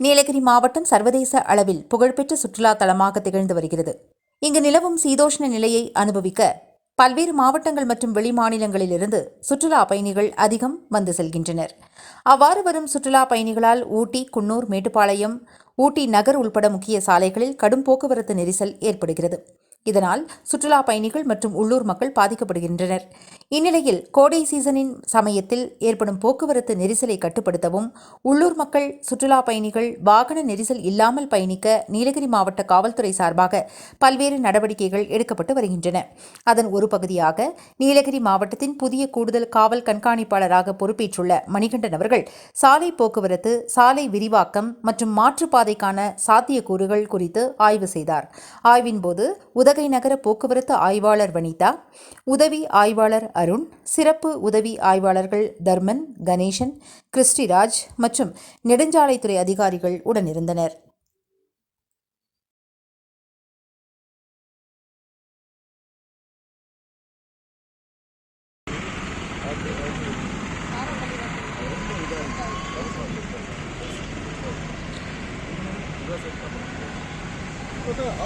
நீலகிரி மாவட்டம் சர்வதேச அளவில் புகழ்பெற்ற சுற்றுலா தலமாக திகழ்ந்து வருகிறது. இங்கு நிலவும் சீதோஷ்ண நிலையை அனுபவிக்க பல்வேறு மாவட்டங்கள் மற்றும் வெளிமாநிலங்களிலிருந்து சுற்றுலா பயணிகள் அதிகம் வந்து செல்கின்றனர். அவ்வாறு வரும் சுற்றுலா பயணிகளால் ஊட்டி குன்னூர் மேட்டுப்பாளையம் ஊட்டி நகர் உள்பட முக்கிய சாலைகளில் கடும் போக்குவரத்து நெரிசல் ஏற்படுகிறது. இதனால் சுற்றுலா பயணிகள் மற்றும் உள்ளூர் மக்கள் பாதிக்கப்படுகின்றனர். இந்நிலையில் கோடை சீசனின் சமயத்தில் ஏற்படும் போக்குவரத்து நெரிசலை கட்டுப்படுத்தவும் உள்ளூர் மக்கள் சுற்றுலா பயணிகள் வாகன நெரிசல் இல்லாமல் பயணிக்க நீலகிரி மாவட்ட காவல்துறை சார்பாக பல்வேறு நடவடிக்கைகள் எடுக்கப்பட்டு வருகின்றன. அதன் ஒரு பகுதியாக நீலகிரி மாவட்டத்தின் புதிய கூடுதல் காவல் கண்காணிப்பாளராக பொறுப்பேற்றுள்ள மணிகண்டன் அவர்கள் சாலை போக்குவரத்து சாலை விரிவாக்கம் மற்றும் மாற்றுப்பாதைக்கான சாத்தியக்கூறுகள் குறித்து ஆய்வு செய்தார். ஆய்வின்போது உதக உதகை நகர போக்குவரத்து ஆய்வாளர் வனிதா உதவி ஆய்வாளர் அருண் சிறப்பு உதவி ஆய்வாளர்கள் தர்மன் கணேசன் கிறிஸ்டிராஜ் மற்றும் நெடுஞ்சாலைத்துறை அதிகாரிகள் உடனிருந்தனர்.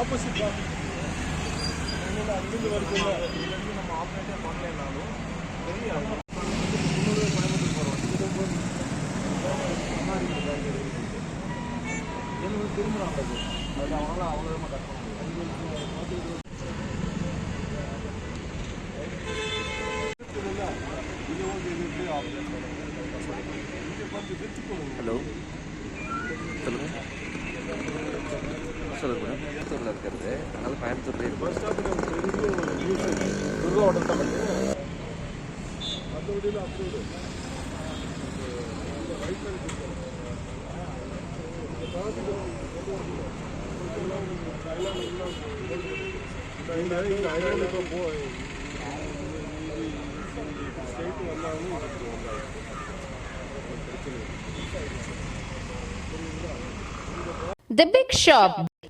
ஆப்போசிட் தான் அங்கிருந்து வருதுல்ல இதுலேருந்து நம்ம ஆப்ரேட்டே பண்ணலைனாலும் தெரியும் முந்நூறு கோயம்புத்தூர் போகிறோம் இது முன்னாடி எழுபது திரும்புகிறாங்க அது அது அவங்களால அவ்வளோ கட் பண்ண முடியும் இது இது ஆப்ரேட் ஹலோ கோயம்புத்தூரில் இருக்கிறது அதனால் கோயம்புத்தூர்லேயே இருக்கும் பஸ் ஸ்டாப்புக்கு ஒரு பெரிய ஒரு நியூஸ் துர்கா ஹோட்டல் தான் பண்ணுது மற்ற வழியில் அப்படி ஒரு இந்த ரைட் சைடு இந்த traffic இந்த இந்த ஐலாண்டு இப்போ போ ஸ்டேட் வந்தாலும் இதுக்கு வந்தாங்க The Big Shop,